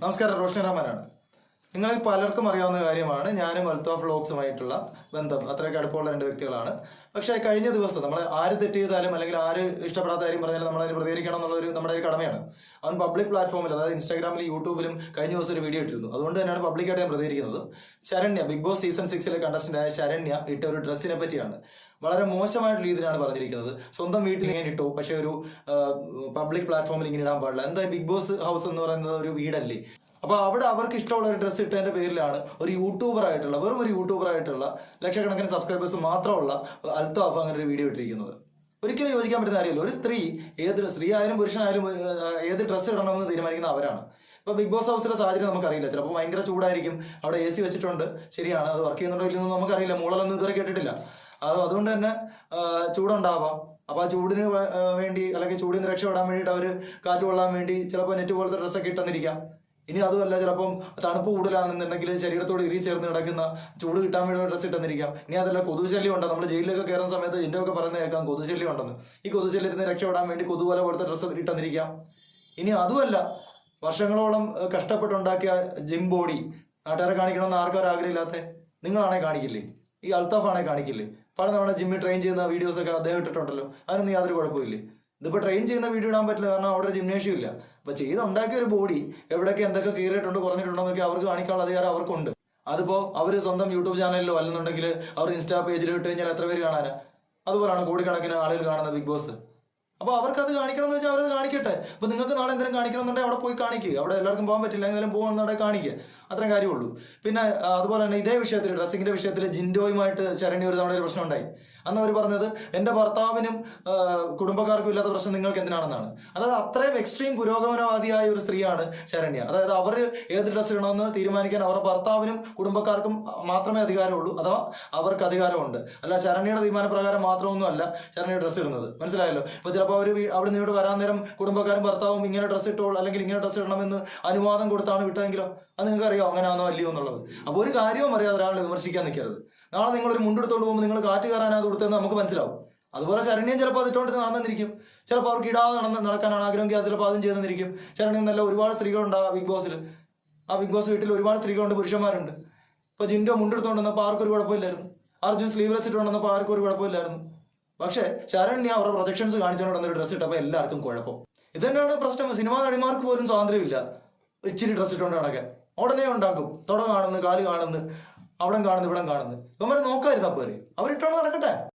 നമസ്കാരം റോഷ്നി റഹ്മാനാണ്. നിങ്ങളിൽ പലർക്കും അറിയാവുന്ന കാര്യമാണ് ഞാനും അൽത്ത ഫ്ലോഗ്സുമായിട്ടുള്ള ബന്ധം. അത്രയൊക്കെ അടുപ്പമുള്ള രണ്ട് വ്യക്തികളാണ്. പക്ഷേ കഴിഞ്ഞ ദിവസം നമ്മൾ ആര് തെറ്റ് ചെയ്താലും അല്ലെങ്കിൽ ആര് ഇഷ്ടപ്പെടാത്ത കാര്യം പറഞ്ഞാലും നമ്മൾ അതിന് പ്രതികരിക്കണം എന്നുള്ള ഒരു നമ്മുടെ ഒരു കടമയാണ്. അവൻ പബ്ലിക് പ്ലാറ്റ്ഫോമിൽ അതായത് ഇൻസ്റ്റാഗ്രാമിലും യൂട്യൂബിലും കഴിഞ്ഞ ദിവസം ഒരു വീഡിയോ ഇട്ടിരുന്നു. അതുകൊണ്ട് തന്നെയാണ് പബ്ലിക്കായിട്ട് ഞാൻ പ്രതികരിക്കുന്നത്. ശരണ്യ ബിഗ് ബോസ് സീസൺ സിക്സിലെ കണ്ടസ്റ്റന്റ് ആയ ശരണ്യ ഇട്ട ഒരു ഡ്രസ്സിനെ പറ്റിയാണ്. വളരെ മോശമായിട്ടുള്ള രീതിയിലാണ് പറഞ്ഞിരിക്കുന്നത്. സ്വന്തം വീട്ടിൽ ഇങ്ങനെ ഇട്ടു. പക്ഷെ ഒരു പബ്ലിക് പ്ലാറ്റ്ഫോമിൽ ഇങ്ങനെ ഇടാൻ പാടില്ല. എന്താ ബിഗ് ബോസ് ഹൗസ് എന്ന് പറയുന്നത് ഒരു വീടല്ലേ? അപ്പൊ അവിടെ അവർക്ക് ഇഷ്ടമുള്ള ഒരു ഡ്രസ്സ് ഇട്ടതിന്റെ പേരിലാണ് ഒരു യൂട്യൂബർ ആയിട്ടുള്ള വെറും ഒരു യൂട്യൂബർ ആയിട്ടുള്ള ലക്ഷക്കണക്കിന് സബ്സ്ക്രൈബേഴ്സ് മാത്രമുള്ള അൽത്താഫ് അങ്ങനെ ഒരു വീഡിയോ ഇട്ടിരിക്കുന്നത്. ഒരിക്കലും യോജിക്കാൻ പറ്റുന്ന കാര്യമല്ല. ഒരു സ്ത്രീ ഏത് സ്ത്രീ ആയാലും പുരുഷനായാലും ഏത് ഡ്രസ്സ് ഇടണമെന്ന് തീരുമാനിക്കുന്ന അവരാണ്. ഇപ്പൊ ബിഗ് ബോസ് ഹൗസിലെ സാഹചര്യം നമുക്കറിയില്ല. ചിലപ്പോൾ ഭയങ്കര ചൂടായിരിക്കും. അവിടെ എ സി വെച്ചിട്ടുണ്ട്. ശരിയാണ്. അത് വർക്ക് ചെയ്യുന്നുണ്ടോ ഇല്ലെന്ന് നമുക്കറിയില്ല. മൂളലൊന്നും ഇതുവരെ കേട്ടിട്ടില്ല. അത് അതുകൊണ്ട് തന്നെ ചൂടുണ്ടാവാം. അപ്പൊ ആ ചൂടിന് വേണ്ടി അല്ലെങ്കിൽ ചൂടിൽ നിന്ന് രക്ഷപ്പെടാൻ വേണ്ടിയിട്ട് അവർ കാറ്റ് കൊള്ളാൻ വേണ്ടി ചിലപ്പോൾ നെറ്റ് പോലത്തെ ഡ്രസ്സൊക്കെ ഇട്ടെന്നിരിക്കാം. ഇനി അതുമല്ല ചിലപ്പം തണുപ്പ് കൂടുതലാണെന്നുണ്ടെങ്കിൽ ശരീരത്തോട് ഇരി ചേർന്ന് കിടക്കുന്ന ചൂട് കിട്ടാൻ വേണ്ടി ഡ്രസ്സ് ഇട്ടെന്നിരിക്കാം. ഇനി അതല്ല കൊതുശല്യം ഉണ്ട്? നമ്മൾ ജയിലിലൊക്കെ കയറുന്ന സമയത്ത് ഇതിന്റെ ഒക്കെ പറയുന്നത് കേൾക്കാം കൊതുശല്യം ഉണ്ടെന്ന്. ഈ കൊതുശല്യത്തിൽ നിന്ന് രക്ഷപ്പെടാൻ വേണ്ടി കൊതുവല പോലത്തെ ഡ്രസ്സ് ഇട്ടെന്നിരിക്കാം. ഇനി അതുമല്ല വർഷങ്ങളോളം കഷ്ടപ്പെട്ടുണ്ടാക്കിയ ജിം ബോഡി നാട്ടുകാരെ കാണിക്കണമെന്ന് ആർക്കും ആഗ്രഹമില്ലാത്ത നിങ്ങളാണെ കാണിക്കില്ലേ? ഈ അൽത്താഫാണെ കാണിക്കില്ലേ? പല തവണ ജിമ്മിൽ ട്രെയിൻ ചെയ്യുന്ന വീഡിയോസ് ഒക്കെ അദ്ദേഹം ഇട്ടിട്ടുണ്ടല്ലോ. അതിനൊന്നും യാതൊരു കുഴപ്പമില്ലേ ഇതിപ്പോ ട്രെയിൻ ചെയ്യുന്ന വീഡിയോ ഇടാൻ പറ്റില്ല കാരണം അവിടെ ജിംനേഷ്യം ഇല്ല. അപ്പൊ ചെയ്ത് ഉണ്ടാക്കിയ ഒരു ബോഡി എവിടെയൊക്കെ എന്തൊക്കെ കീറിയിട്ടുണ്ട് കുറഞ്ഞിട്ടുണ്ടോ എന്നൊക്കെ അവർക്ക് കാണിക്കാനുള്ള അധികാരം അവർക്കുണ്ട്. അതിപ്പോ അവർ സ്വന്തം യൂട്യൂബ് ചാനലിലോ അല്ലെന്നുണ്ടെങ്കിൽ അവർ ഇൻസ്റ്റാ പേജിലോ ഇട്ട് കഴിഞ്ഞാൽ എത്ര പേര് കാണാനാ? അതുപോലാണ് കോടിക്കണക്കിന് ആളുകൾ കാണുന്ന ബിഗ് ബോസ് അപ്പൊ അവർക്ക് അത് കാണിക്കണം എന്ന് വെച്ചാൽ അവരത് കാണിക്കട്ടെ. അപ്പൊ നിങ്ങൾക്ക് നാളെ എന്തെങ്കിലും കാണിക്കണം എന്നുണ്ടെങ്കിൽ അവിടെ പോയി കാണിക്കുക അവിടെ എല്ലാവർക്കും പോകാൻ പറ്റില്ല. എന്തെങ്കിലും പോകണമെന്നുണ്ടെങ്കിൽ കാണിക്കുക അത്രയും കാര്യമുള്ളൂ. പിന്നെ അതുപോലെ തന്നെ ഇതേ വിഷയത്തിൽ ഡ്രസ്സിങ്ങിന്റെ വിഷയത്തിൽ ജിൻഡോയുമായിട്ട് ചരണി ഒരു തവണ ഒരു പ്രശ്നം ഉണ്ടായി. അന്ന് അവർ പറഞ്ഞത് എന്റെ ഭർത്താവിനും കുടുംബക്കാർക്കും ഇല്ലാത്ത പ്രശ്നം നിങ്ങൾക്ക് എന്തിനാണെന്നാണ്. അതായത് അത്രയും എക്സ്ട്രീം പുരോഗമനവാദിയായ ഒരു സ്ത്രീയാണ് ശരണ്യ. അതായത് അവർ ഏത് ഡ്രസ്സ് ഇടണമെന്ന് തീരുമാനിക്കാൻ അവരുടെ ഭർത്താവിനും കുടുംബക്കാർക്കും മാത്രമേ അധികാരമുള്ളൂ അഥവാ അവർക്ക് അധികാരമുണ്ട്. അല്ല ശരണ്യയുടെ തീരുമാനപ്രകാരം മാത്രമൊന്നും അല്ല ശരണ്യ ഡ്രസ്സ് ഇടുന്നത്. മനസ്സിലായല്ലോ? ഇപ്പൊ ചിലപ്പോൾ അവർ അവിടെ നിന്ന് വരാൻ നേരം കുടുംബക്കാരും ഭർത്താവും ഇങ്ങനെ ഡ്രസ്സ് ഇട്ടോളൂ അല്ലെങ്കിൽ ഇങ്ങനെ ഡ്രസ്സ് ഇടണമെന്ന് അനുവാദം കൊടുത്താണ് വിട്ടതെങ്കിലോ? അത് നിങ്ങൾക്ക് അറിയാം അങ്ങനെയാണോ അല്ലയോ എന്നുള്ളത്? അപ്പോൾ ഒരു കാര്യവും അറിയാതെ ഒരാളെ വിമർശിക്കാൻ നിൽക്കരുത്. നാളെ നിങ്ങളൊരു മുണ്ടെടുത്തോണ്ട് പോകുമ്പോൾ നിങ്ങൾ കാറ്റ് കയറാനാ അത് കൊടുത്തതെന്ന് നമുക്ക് മനസ്സിലാവും. അതുപോലെ ശരണ്യം ചിലപ്പോൾ അത് ഇട്ടോണ്ട് നടന്നിരിക്കും. ചിലപ്പോൾ അവർക്ക് ഇടാതെ നടന്ന് നടക്കാനാണ് ആഗ്രഹം അത് ചിലപ്പോൾ അതും ചെയ്തെന്നിരിക്കും ശരണ്യം നല്ല ഒരുപാട് സ്ത്രീകളുണ്ട് ആ ബിഗ് ബോസിൽ ആ ബിഗ് ബോസ് വീട്ടിൽ ഒരുപാട് സ്ത്രീകളുണ്ട് പുരുഷന്മാരുണ്ട്. ഇപ്പൊ ജിൻഡോ മുണ്ടെടുത്തോണ്ട് വന്നപ്പോൾ ആർക്കും ഒരു കുഴപ്പമില്ലായിരുന്നു. അർജുൻ സ്ലീവ്ലെസ് ഇട്ടുകൊണ്ട് വന്നപ്പോൾ ആർക്കും ഒരു കുഴപ്പമില്ലായിരുന്നു. പക്ഷേ ശരണ്യ അവരുടെ പ്രൊജക്ഷൻസ് കാണിച്ചുകൊണ്ട് വന്നൊരു ഡ്രസ്സ് ഇട്ടപ്പോൾ എല്ലാവർക്കും കുഴപ്പം. ഇത് തന്നെയാണ് പ്രശ്നം. സിനിമാ നടിമാർക്ക് പോലും സ്വാതന്ത്ര്യമില്ല. ഇച്ചിരി ഡ്രസ്സ് ഇട്ടുകൊണ്ട് നടക്കാൻ. ഉടനെ ഉണ്ടാക്കും. തുട കാണുന്നു കാൽ കാണുന്നു. അവിടെ കാണുന്നു ഇവിടെ കാണുന്നു. ഇവന്മാരെ നോക്കായിരുന്നു അപ്പോൾ അവരിട്ടോണ്ട് നടക്കട്ടെ.